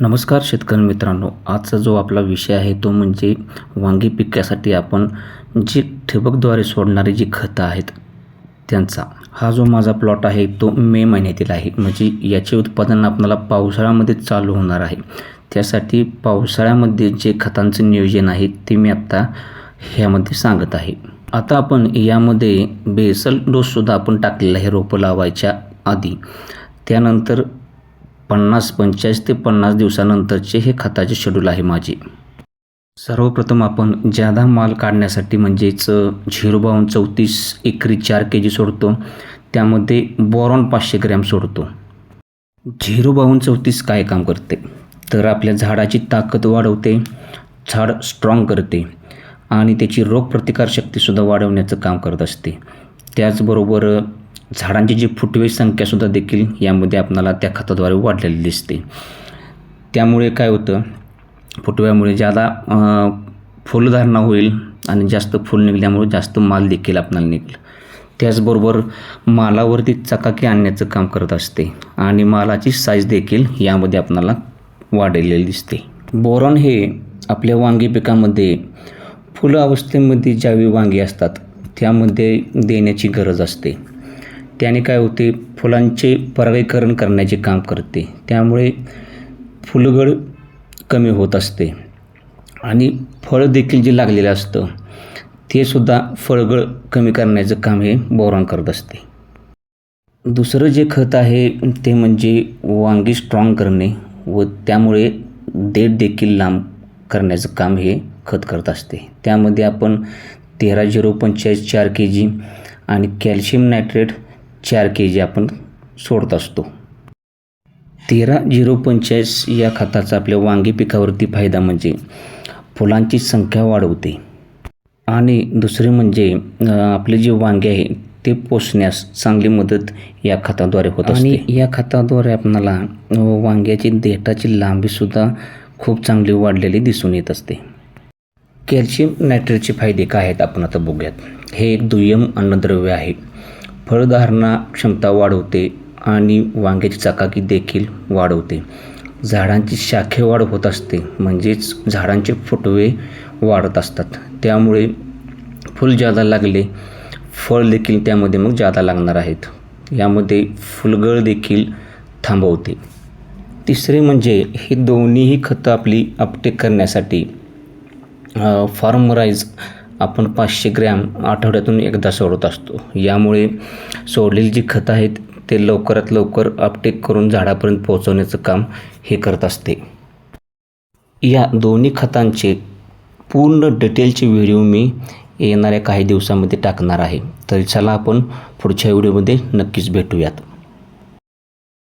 नमस्कार शेतकरी मित्रांनो आजचा जो आपला विषय आहे तो म्हणजे वांगी पिकासाठी आपण जी ठिबकद्वारे सोडणारी जी खतं आहेत त्यांचा. हा जो माझा प्लॉट आहे तो मे महिन्यातील आहे. म्हणजे याचे उत्पादन आपल्याला पावसाळ्यामध्ये चालू होणार आहे. त्यासाठी पावसाळ्यामध्ये जे खतांचं नियोजन आहे ते मी आत्ता ह्यामध्ये सांगत आहे. आता आपण यामध्ये बेसल डोससुद्धा आपण टाकलेला आहे रोपं लावायच्या आधी. त्यानंतर पन्नास पंचेचाळीस ते पन्नास दिवसानंतरचे हे खताचे शेड्यूल आहे माझे. सर्वप्रथम आपण ज्यादा माल काढण्यासाठी म्हणजेच झिरो बावन्न चौतीस एकरी चार के जी सोडतो. त्यामध्ये बोरॉन पाचशे ग्रॅम सोडतो. झिरो बावन्न चौतीस काय काम करते? तर आपल्या झाडाची ताकद वाढवते झाड स्ट्रॉंग करते आणि त्याची रोगप्रतिकारशक्तीसुद्धा वाढवण्याचं काम करत असते. त्याचबरोबर झाडांची जी फुटवे संख्यासुद्धा देखील यामध्ये आपणाला त्या खताद्वारे वाढलेली दिसते. त्यामुळे काय होतं? फुटव्यामुळे ज्यादा फुलधारणा होईल आणि जास्त फुल निघल्यामुळे जास्त माल देखील आपल्याला निघेल. त्याचबरोबर मालावरती चकाकी आणण्याचं काम करत असते आणि मालाची साईज देखील यामध्ये आपणाला वाढलेली दिसते. बोरॉन हे आपल्या वांगी पिकामध्ये फुलं अवस्थेमध्ये ज्यावेळी वांगी असतात त्यामध्ये देण्याची गरज असते. त्याने काय होते? फुलांचे परागीकरण करण्याचे काम करते. त्यामुळे फुलगळ कमी होत असते. आणि फळ देखील जे लागलेलं असतं ते सुद्धा फळगळ कमी करण्याचं काम हे बोरॉन करत असते. दुसरं जे खत आहे ते म्हणजे वांगी स्ट्रॉंग करणे व त्यामुळे देठ देखील लांब करण्याचं काम हे खत करत असते. त्यामध्ये आपण तेरा झिरो पंचेचाळीस चार के जी आणि कॅल्शियम नायट्रेट चार के जी आपण सोडत असतो. तेरा झिरो पंचेचाळीस या खताचा आपल्या वांगी पिकावरती फायदा म्हणजे फुलांची संख्या वाढवते. आणि दुसरे म्हणजे आपले जे वांगे आहे ते पोसण्यास चांगली मदत या खताद्वारे होत आणि या खताद्वारे आपणाला वांग्याची देठाची लांबीसुद्धा खूप चांगली वाढलेली दिसून येत असते. कॅल्शियम नायट्रेटचे फायदे काय आहेत आपण आता बघूयात. हे एक दुय्यम अन्नद्रव्य आहे. फळधारणा क्षमता वाढवते आणि वांग्याची चकाकी देखील वाढवते. झाडांची शाखे वाढ होत असते म्हणजेच झाडांचे फुटवे वाढत असतात. त्यामुळे फुल जादा लागले फळ देखील त्यामध्ये मग जादा लागणार आहेत. यामध्ये फुलगळ देखील थांबवते. तिसरे म्हणजे ही दोन्हीही खतं आपली अपटेक करण्यासाठी फार्मराईज आपण पाचशे ग्रॅम आठवड्यातून एकदा सोडत असतो. यामुळे सोडलेली जी खतं आहेत ते लवकरात लवकर अपटेक करून झाडापर्यंत पोहोचवण्याचं काम हे करत असते. या दोन्ही खतांचे पूर्ण डिटेलचे व्हिडिओ मी येणाऱ्या काही दिवसामध्ये टाकणार आहे. तर चला आपण पुढच्या व्हिडिओमध्ये नक्कीच भेटूयात.